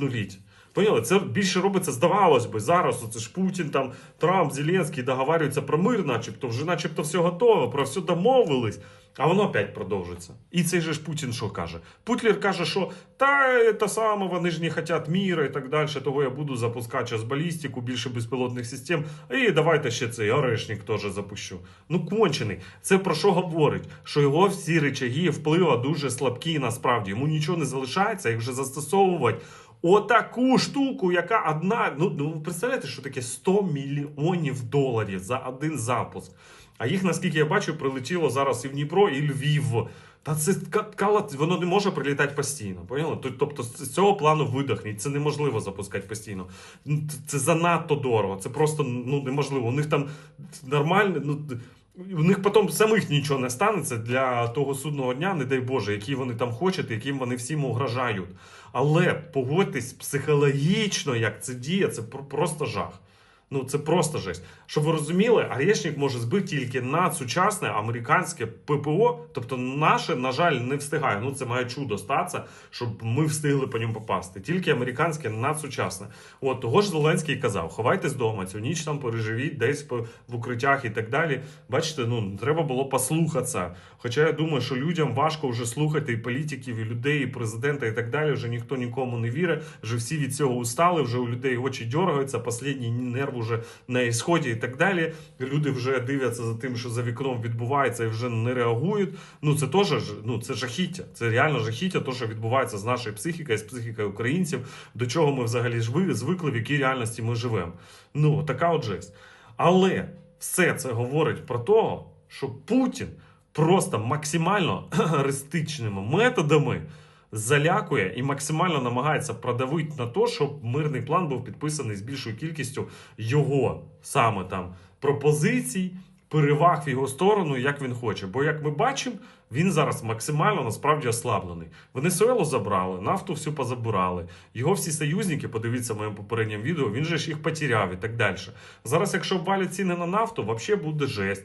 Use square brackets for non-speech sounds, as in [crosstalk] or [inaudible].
нуліть. Поняли? Це більше робиться, здавалось би, зараз оце ж Путін, там, Трамп, Зеленський договарюються про мир, начебто, вже начебто все готово, про все домовились, а воно опять продовжиться. І цей же ж Путін що каже? Путлер каже, що та те саме, вони ж не хочуть міра і так далі, того я буду запускати зараз балістику, більше безпілотних систем, і давайте ще цей орешник теж запущу. Ну, кончений. Це про що говорить? Що його всі речаги впливу дуже слабкі насправді. Йому нічого не залишається, як вже застосовувати. Отаку штуку, яка одна. Ну, ну представляєте, що таке 100 мільйонів доларів за один запуск. А їх, наскільки я бачу, прилетіло зараз і в Дніпро, і Львів. Та це ка- кала, воно не може прилітати постійно. Поняли? Тобто з цього плану видохніть. Це неможливо запускати постійно. Це занадто дорого. Це просто ну, неможливо. У них там нормально. Ну, у них потім самих нічого не станеться для того судного дня, не дай Боже, який вони там хочуть, яким вони всім угрожають. Але погодьтесь психологічно, як це діє, це просто жах. Ну це просто жесть. Щоб ви розуміли, Орешник може збити тільки на сучасне американське ППО. Тобто, наше, на жаль, не встигає. Ну це має чудо статися, щоб ми встигли по ньому попасти. Тільки американське надсучасне. От того ж Зеленський казав: ховайтесь вдома, цю ніч там переживіть десь в укриттях і так далі. Бачите, ну треба було послухатися. Хоча я думаю, що людям важко вже слухати і політиків, і людей, і президента, і так далі. Вже ніхто нікому не вірить. Вже всі від цього устали. Вже у людей очі дергаються, останній уже на ісході і так далі. Люди вже дивляться за тим, що за вікном відбувається, і вже не реагують. Ну це теж ну це жахіття. Це реально жахіття, то що відбувається з нашою психікою, з психікою українців, до чого ми взагалі звикли, в якій реальності ми живемо. Ну така от жесть. Але все це говорить про те, що Путін просто максимально [clears throat] аристичними методами залякує і максимально намагається продавити на те, щоб мирний план був підписаний з більшою кількістю його саме там пропозицій, переваг в його сторону, як він хоче. Бо, як ми бачимо, він зараз максимально насправді ослаблений. Венесуелу забрали, нафту всю позабирали. Його всі союзники, подивіться в моєму попередньому відео, він же ж їх потеряв і так далі. Зараз, якщо обвалять ціни на нафту, взагалі буде жесть.